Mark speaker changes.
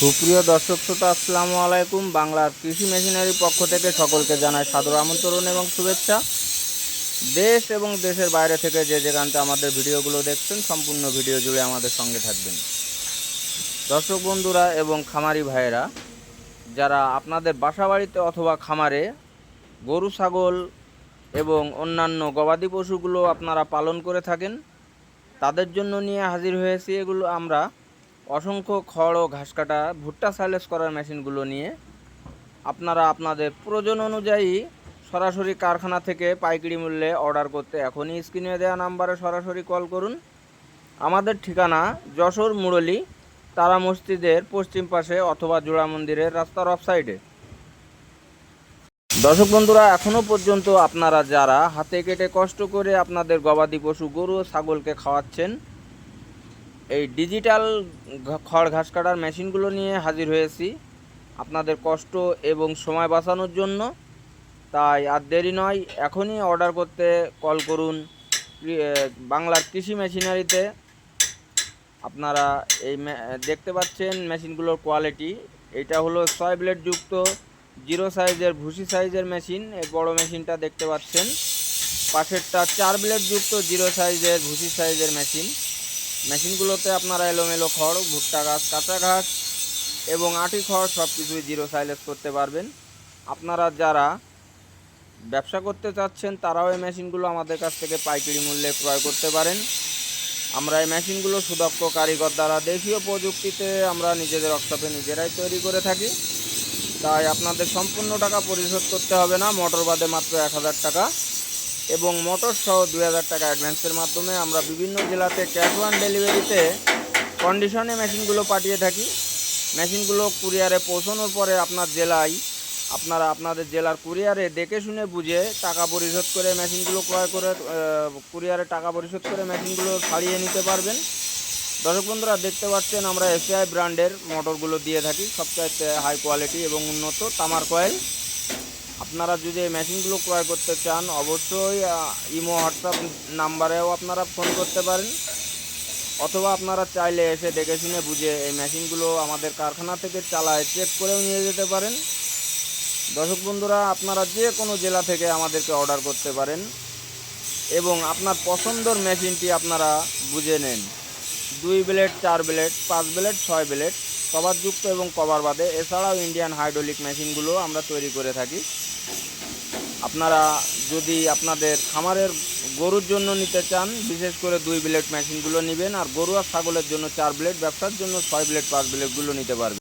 Speaker 1: সুপ্রিয় দর্শক শ্রোতা, আসসালামু আলাইকুম। বাংলার কৃষি মেশিনারির পক্ষ থেকে সকলকে জানাই সাদর আমন্ত্রণ এবং শুভেচ্ছা। দেশ এবং দেশের বাইরে থেকে যে যেখানতে আমাদের ভিডিওগুলো দেখছেন, সম্পূর্ণ ভিডিও জুড়ে আমাদের সঙ্গে থাকবেন। দর্শক বন্ধুরা এবং খামারি ভাইয়েরা, যারা আপনাদের বাসাবাড়িতে অথবা খামারে গরু, ছাগল এবং অন্যান্য গবাদি পশুগুলো আপনারা পালন করে থাকেন, তাদের জন্য নিয়ে হাজির হয়েছি। এগুলো আমরা অসংখ্য খড় ও ঘাস কাটা ভুট্টা সাইলেস করার মেশিনগুলো নিয়ে আপনারা আপনাদের প্রয়োজন অনুযায়ী সরাসরি কারখানা থেকে পাইকারি মূল্যে অর্ডার করতে এখনই স্ক্রিনে দেওয়া নাম্বারে সরাসরি কল করুন। আমাদের ঠিকানা যশোর মুরলী, তারা মসজিদের পশ্চিম পাশে অথবা জোড়া মন্দিরের রাস্তার অফ সাইডে দর্শক বন্ধুরা, এখনও পর্যন্ত আপনারা যারা হাতে কেটে কষ্ট করে আপনাদের গবাদি পশু গরু ও ছাগলকে খাওয়াচ্ছেন এই ডিজিটাল খড় ঘাস কাটার মেশিনগুলো নিয়ে হাজির হয়েছি। আপনাদের কষ্ট এবং সময় বাঁচানোর জন্য। তাই আর দেরি নয়, এখনই অর্ডার করতে কল করুন। বাংলার কৃষি মেশিনারিতে। আপনারা এই দেখতে পাচ্ছেন মেশিনগুলোর কোয়ালিটি। এটা হলো ছয় ব্লেড যুক্ত, জিরো সাইজের ভুসি সাইজের মেশিন। এই বড় মেশিনটা দেখতে পাচ্ছেন। পাশেরটা চার ব্লেড যুক্ত, জিরো সাইজের ভুসি সাইজের মেশিন। মেশিনগুলোতে আপনারা এলোমেলো খড়, ভুট্টা ঘাস কাঁচা ঘাস এবং আটি খড় সব কিছুই জিরো সাইলেস করতে পারবেন। আপনারা যারা ব্যবসা করতে চাচ্ছেন, তারাও এই মেশিনগুলো আমাদের কাছ থেকে পাইকারি মূল্যে ক্রয় করতে পারেন। আমরা এই মেশিনগুলো সুদক্ষ কারিগর দ্বারা দেশীয় প্রযুক্তিতে আমরা নিজেদের ওয়ার্কশপে নিজেরাই তৈরি করে থাকি। তাই আপনাদের সম্পূর্ণ টাকা পরিশোধ করতে হবে না, মোটর বাদে মাত্র এক হাজার টাকা। এবং মোটর সহ দুই হাজার টাকা অ্যাডভান্সের মাধ্যমে আমরা বিভিন্ন জেলাতে ক্যাশ অন ডেলিভারিতে কন্ডিশনে মেশিনগুলো পাঠিয়ে থাকি। মেশিনগুলো কুরিয়ারে পৌঁছানোর পরে আপনার জেলায় আপনারা আপনাদের জেলার কুরিয়ারে দেখে শুনে বুঝে টাকা পরিশোধ করে মেশিনগুলো ক্রয় করে কুরিয়ারে টাকা পরিশোধ করে মেশিনগুলো ছাড়িয়ে নিতে পারবেন। দর্শক বন্ধুরা, দেখতে পাচ্ছেন আমরা এসিআই ব্র্যান্ডের মোটরগুলো দিয়ে থাকি। সবচাইতে হাই কোয়ালিটি এবং উন্নত তামার কয়েল আপনারা যদি এই মেশিনগুলো ক্রয় করতে চান, অবশ্যই ইমো, হোয়াটসঅ্যাপ নাম্বারেও আপনারা ফোন করতে পারেন। অথবা আপনারা চাইলে এসে দেখে শুনে বুঝে এই মেশিনগুলো আমাদের কারখানা থেকে চালায়, চেক করেও নিয়ে যেতে পারেন। দর্শক বন্ধুরা, আপনারা যে কোনো জেলা থেকে আমাদেরকে অর্ডার করতে পারেন এবং আপনার পছন্দর মেশিনটি আপনারা বুঝে নেন। দুই ব্লেড, চার ব্লেড, পাঁচ ব্লেড, ছয় ব্লেড, কভারযুক্ত এবং কভার বাদে। এছাড়াও ইন্ডিয়ান হাইড্রোলিক মেশিনগুলো আমরা তৈরি করে থাকি। আপনারা যদি আপনাদের খামারের গরুর জন্য নিতে চান, বিশেষ করে দুই ব্লেড মেশিনগুলো নেবেন আর গরু আর ছাগলের জন্য চার ব্লেড, ব্যবসার জন্য ছয় ব্লেড, পাঁচ ব্লেডগুলো নিতে পারবেন।